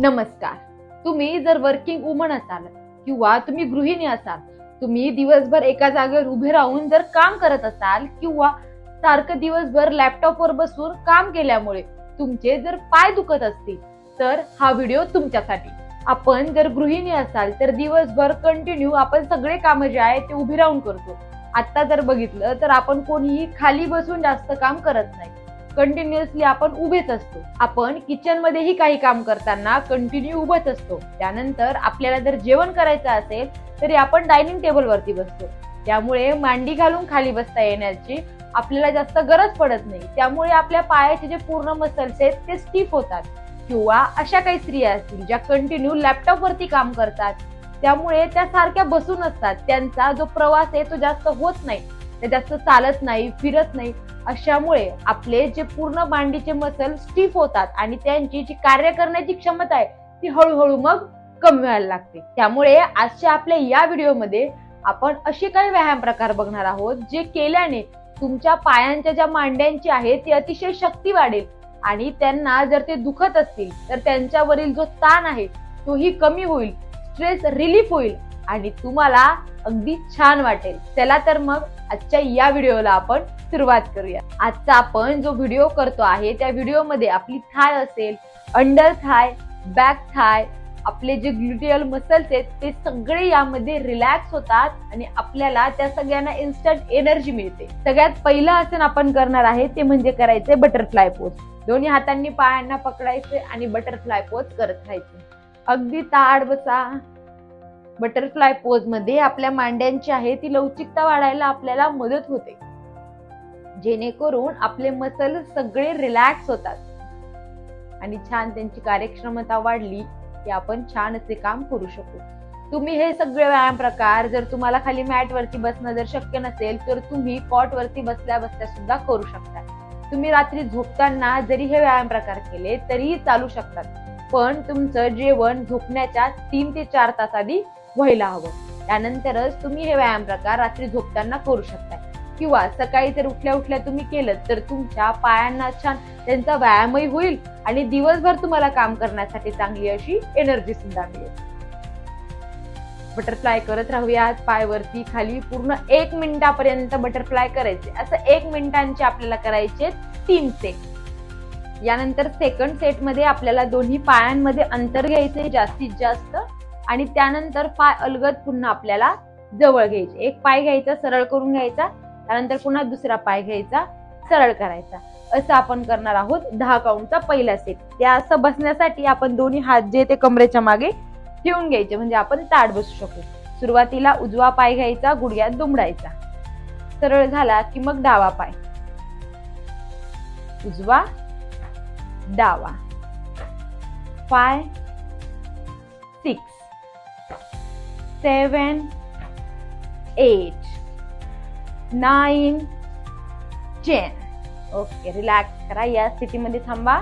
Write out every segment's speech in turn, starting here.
नमस्कार. तुम्ही जर वर्किंग वुमन असाल किंवा तुम्ही गृहिणी असाल तुम्ही दिवसभर एका जागेवर उभे राहून जर काम करत असाल किंवा सारखं दिवसभर लॅपटॉपवर बसून काम केल्यामुळे तुमचे जर पाय दुखत असतील तर हा व्हिडिओ तुमच्यासाठी. आपण जर गृहिणी असाल तर दिवसभर कंटिन्यू आपण सगळे कामं जे आहे ते उभे राहून करतो. आता जर बघितलं तर आपण कोणीही खाली बसून जास्त काम करत नाही. कंटिन्युअसली आपण उभेच असतो. आपण किचन मध्येही काही काम करताना कंटिन्यू उभंच असतो. त्यानंतर आपल्याला जर जेवण करायचं असेल तरी आपण डायनिंग टेबलवरती बसतो. त्यामुळे मांडी घालून खाली बसता येण्याची आपल्याला जास्त गरज पडत नाही. त्यामुळे आपल्या पायाचे जे पूर्ण मसल्स आहेत ते स्टीफ होतात. किंवा अशा काही स्त्रिया असतील ज्या कंटिन्यू लॅपटॉप वरती काम करतात. त्यामुळे त्या सारख्या बसून असतात. त्यांचा जो प्रवास आहे तो जास्त होत नाही. ते जास्त चालत नाही फिरत नाही अशामुळे आपले जे पूर्ण मांडीचे मसल स्टिफ होतात आणि त्यांची जी कार्य करण्याची क्षमता आहे ती हळूहळू मग कमी व्हायला लागते. त्यामुळे आजच्या आपल्या या व्हिडिओमध्ये आपण असे काही व्यायाम प्रकार बघणार आहोत जे केल्याने तुमच्या पायांच्या ज्या मांड्यांची आहे ती अतिशय शक्ती वाढेल आणि त्यांना जर ते दुखत असतील तर त्यांच्यावरील जो ताण आहे तोही कमी होईल स्ट्रेस रिलीफ होईल आणि तुम्हाला अगदी छान वाटेल. चला तर मग आजच्या या व्हिडिओला आपण सुरुवात करूया. आजचा आपण जो व्हिडिओ करतो आहे त्या व्हिडिओमध्ये आपली थाय असेल अंडर थाय बॅक थाय आपले जे ग्लुटियल मसल्स आहेत ते सगळे यामध्ये रिलॅक्स होतात आणि आपल्याला त्या सगळ्यांना इन्स्टंट एनर्जी मिळते. सगळ्यात पहिलं आसन आपण करणार आहे ते म्हणजे करायचे बटरफ्लाय पोज दोन्ही हातांनी पायांना पकडायचे आणि बटरफ्लाय पोज करत राहायचे. अगदी ताड बसा. बटरफ्लाय पोजमध्ये आपल्या मांड्यांची आहे ती लवचिकता वाढायला आपल्याला मदत होते. जेणेकरून आपले मसल सगळे रिलॅक्स होतात. आणि छान त्यांची कार्यक्षमता वाढली की आपण छान असे काम करू शकू. तुम्ही हे सगळे व्यायाम प्रकार जर तुम्हाला खाली मॅट वरती बसणं जर शक्य नसेल तर तुम्ही पॉट वरती बसल्या बसल्या सुद्धा करू शकता. तुम्ही रात्री झोपताना जरी हे व्यायाम प्रकार केले तरीही चालू शकतात. पण तुमचं जेवण झोपण्याच्या तीन ते चार तास आधी व्हायला हवं. त्यानंतरच तुम्ही हे व्यायाम प्रकार रात्री झोपताना करू शकता किंवा सकाळी जर उठल्या उठल्या तुम्ही केलं तर तुमच्या पायांना छान त्यांचा व्यायामही होईल आणि दिवसभर तुम्हाला काम करण्यासाठी चांगली अशी एनर्जी सुद्धा मिळेल. बटरफ्लाय करत राहूयात. पाय वरती खाली पूर्ण एक मिनिटापर्यंत बटरफ्लाय करायचे. असं एक मिनिटांचे आपल्याला करायचे तीन सेट यानंतर सेकंड सेटमध्ये आपल्याला दोन्ही पायांमध्ये अंतर घ्यायचे जास्तीत जास्त. आणि त्यानंतर पाय अलगद पुन्हा आपल्याला जवळ घ्यायचे. एक पाय घ्यायचा सरळ करून घ्यायचा. त्यानंतर पुन्हा दुसरा पाय घ्यायचा सरळ करायचा. असं आपण करणार आहोत दहा काउंटचा पहिला सेट त्या असं बसण्यासाठी आपण दोन्ही हात जे ते कमरेच्या मागे ठेवून घ्यायचे. म्हणजे आपण ताट बसू शकू सुरुवातीला उजवा पाय घ्यायचा गुडघ्यात दुमडायचा. सरळ झाला की मग डावा पाय. उजवा डावा. Five six seven eight nine ten. Okay relax करा. या स्थितीमध्ये थांबा.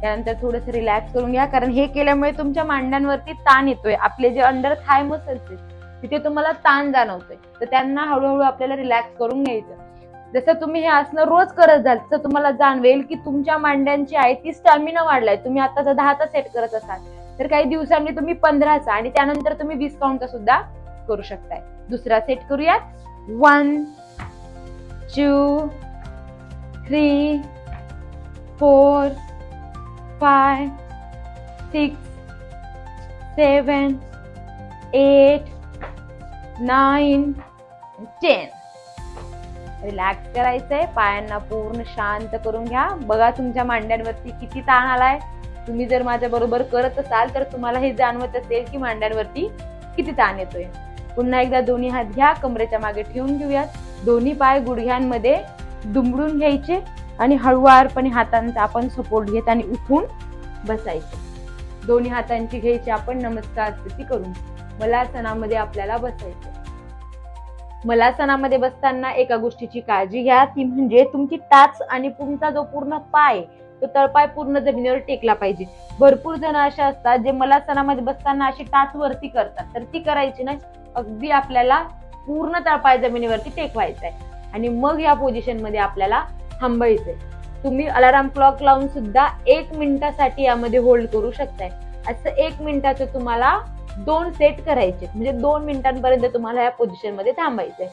त्यानंतर थोडस रिलॅक्स करून घ्या. कारण हे केल्यामुळे तुमच्या मांड्यांवरती ताण येतोय. आपले जे अंडर थाय मसल्स आहेत तिथे तुम्हाला ताण जाणवतोय. तर त्यांना हळूहळू आपल्याला रिलॅक्स करून घ्यायचं. जसं तुम्ही हे आसनं रोज करत जाल तसं तुम्हाला जाणवेल की तुमच्या मांड्यांची आहे ती स्टॅमिना वाढलाय. तुम्ही आता जर दहाचा सेट करत असाल. तर काही दिवसांनी तुम्ही पंधराचा आणि त्यानंतर तुम्ही वीस काउंटचा सुद्धा करू शकताय. दुसरा सेट करूयात. One two three four five six seven eight nine ten relax करायचंय. पायांना पूर्ण शांत करून घ्या. बघा तुमच्या मांड्यांवरती किती ताण आलाय. तुम्ही जर माझ्या बरोबर करत असाल तर तुम्हाला हे जाणवत असेल की मांड्यांवरती किती ताण येतोय. पुन्हा एकदा दोन्ही हात घ्या कमरेच्या मागे ठेवून घेऊयात. दोन्ही पाय गुडघ्यांमध्ये दुमडून घ्यायचे आणि हळुवारपणे हातांचा आपण सपोर्ट घेत आणि उठून बसायचे. दोन्ही हातांची घ्यायची आपण नमस्कार स्थिती करून. मलासनामध्ये आपल्याला बसायचं मलासनामध्ये बसताना एका गोष्टीची काळजी घ्या. ती म्हणजे तुमची टाच आणि तुमचा जो पूर्ण पाय तो तळपाय पूर्ण जमिनीवर टेकला पाहिजे. भरपूर जण अशा असतात जे मलासनामध्ये बसताना अशी टाच वरती करतात. तर ती करायची नाही. अगदी आपल्याला पूर्ण तळपाय जमिनीवरती टेकवायचा आहे आणि मग या पोझिशनमध्ये आपल्याला थांबायचंय. तुम्ही अलाराम क्लॉक लावून सुद्धा एक मिनिटासाठी यामध्ये होल्ड करू शकताय. असं एक मिनिटाचं तुम्हाला दोन सेट करायचे. म्हणजे दोन मिनिटांपर्यंत तुम्हाला या पोझिशनमध्ये थांबायचंय.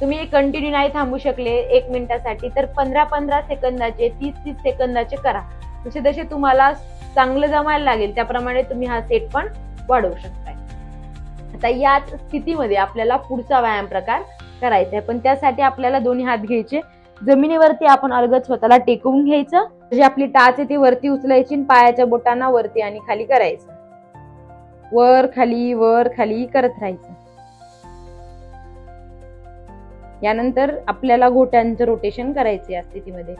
तुम्ही कंटिन्यू नाही थांबू शकले एक मिनिटासाठी तर पंधरा पंधरा सेकंदाचे तीस तीस सेकंदाचे करा. जसे जसे तुम्हाला चांगलं जमायला लागेल त्याप्रमाणे तुम्ही हा सेट पण वाढवू शकताय. आता याच स्थितीमध्ये आपल्याला पुढचा व्यायाम प्रकार करायचा आहे. पण त्यासाठी आपल्याला दोन्ही हात घ्यायचे. जमिनीवरती आपण अलगद स्वतःला टेकवून घ्यायचं. जी आपली टाच आहे ती वरती उचलायची आणि पायाच्या बोटांना वरती आणि खाली करायचं. वर खाली वर खाली करत राहायचं. यानंतर आपल्याला घोट्यांचं रोटेशन करायचं या स्थितीमध्ये.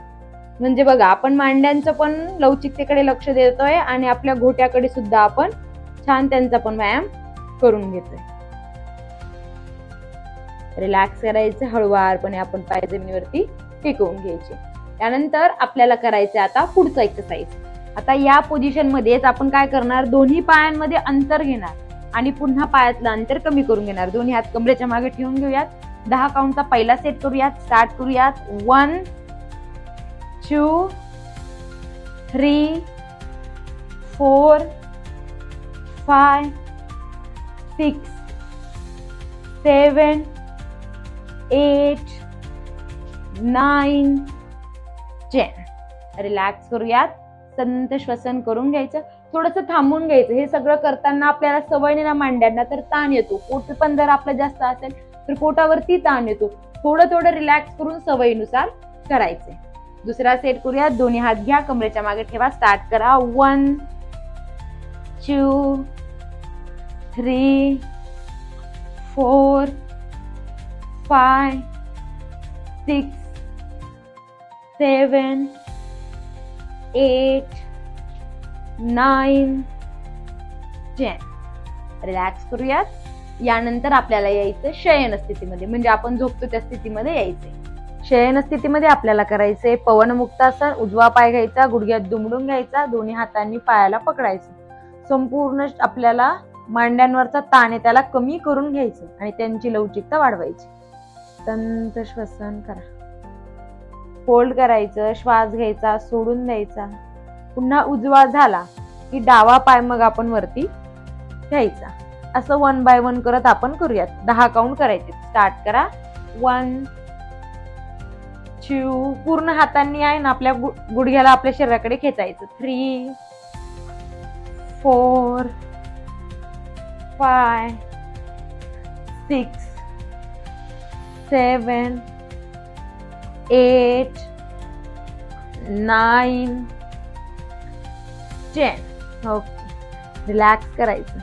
म्हणजे बघा आपण मांड्यांचं पण लवचिकतेकडे लक्ष देतोय आणि आपल्या घोट्याकडे सुद्धा आपण छान त्यांचा पण व्यायाम करून घेतोय. रिलॅक्स करायचं हळुवारपणे आपण पाय जमिनीवरती टेकवून घ्यायचे. त्यानंतर आपल्याला करायचं आता पुढचा एक्सरसाइज आता या पोझिशन मध्येच आपण काय करणार? दोन्ही पायांमध्ये अंतर घेणार आणि पुन्हा पायातलं अंतर कमी करून घेणार. दोन्ही हात कमरेच्या मागे ठेवून घेऊयात. दहा काउंटचा पहिला सेट करूयात स्टार्ट करूयात. One two three four five six seven eight nine ten relax करूयात. संत श्वसन करून घ्यायचं. थोडंसं थांबून घ्यायचं. हे सगळं करताना आपल्याला सवय नाही ना मांड्यांना तर ताण येतो. पोट पण जर आपलं जास्त असेल तर पोटावरती ताण येतो. थोडं थोडं रिलॅक्स करून सवयीनुसार करायचे. दुसरा सेट करूया. दोन्ही हात घ्या. कमरेच्या मागे ठेवा. स्टार्ट करा. One two three four five six seven eight nine ten relax करूयात. यानंतर आपल्याला यायचं शयन स्थितीमध्ये. म्हणजे आपण झोपतो त्या स्थितीमध्ये यायचे. शयन स्थितीमध्ये आपल्याला करायचे पवनमुक्तासन उजवा पाय घ्यायचा गुडघ्यात दुमडून घ्यायचा दोन्ही हातांनी पायाला पकडायचं. संपूर्ण आपल्याला मांड्यांवरचा ताण आहे त्याला कमी करून घ्यायचं आणि त्यांची लवचिकता वाढवायची. तंत श्वसन करा. फोल्ड करायचं श्वास घ्यायचा सोडून द्यायचा. पुन्हा उजवा झाला की डावा पाय मग आपण वरती घ्यायचा. असं वन बाय वन करत आपण करूयात. दहा काउंट करायचे. स्टार्ट करा. वन टू पूर्ण हातांनी आहे ना आपल्या गु- गुडघ्याला आपल्या शरीराकडे खेचायचं. Three four five six seven eight nine ten okay relax करायचं.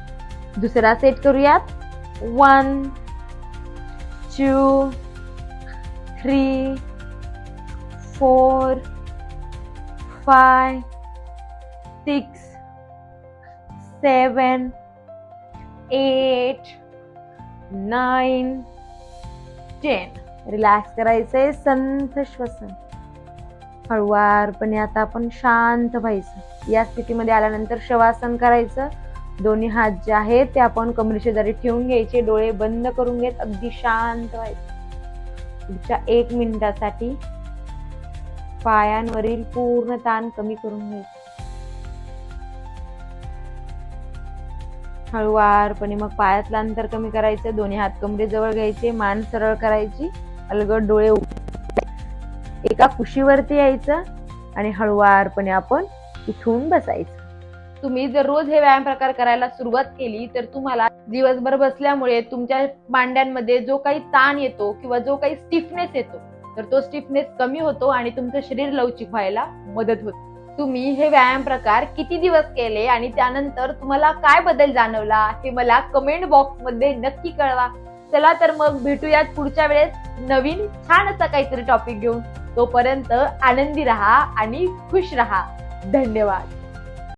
दुसरा सेट करूयात. One two three four five six seven eight nine ten relax करायचंय. संथ श्वसन. हळुवारपणे आता आपण शांत व्हायचं. या स्थितीमध्ये आल्यानंतर शवासन करायचं. दोन्ही हात जे आहेत ते आपण कमरे शेजारी ठेवून घ्यायचे. डोळे बंद करून घेत अगदी शांत व्हायचे. पुढच्या एक मिनिटासाठी पायांवरील पूर्ण ताण कमी करून घ्यायचे. हळुवारपणे मग पायातलं अंतर कमी करायचं दोन्ही हात कमरे जवळ घ्यायचे मान सरळ करायची अलगद डोळे एका कुशीवरती यायचं आणि हळुवारपणे आपण इथून बसायचं. तुम्ही जर रोज हे व्यायाम प्रकार करायला सुरुवात केली तर तुम्हाला दिवसभर बसल्यामुळे तुमच्या मांड्यांमध्ये जो काही ताण येतो किंवा जो काही स्टिफनेस येतो तर तो स्टिफनेस कमी होतो आणि तुमचं शरीर लवचिक व्हायला मदत होते. तुम्ही हे व्यायाम प्रकार किती दिवस केले आणि त्यानंतर तुम्हाला काय बदल जाणवला हे मला कमेंट बॉक्समध्ये नक्की कळवा. चला तर मग भेटूयात पुढच्या वेळेस नवीन छान असा काहीतरी टॉपिक घेऊन. तोपर्यंत आनंदी राहा आणि खुश राहा. धन्यवाद.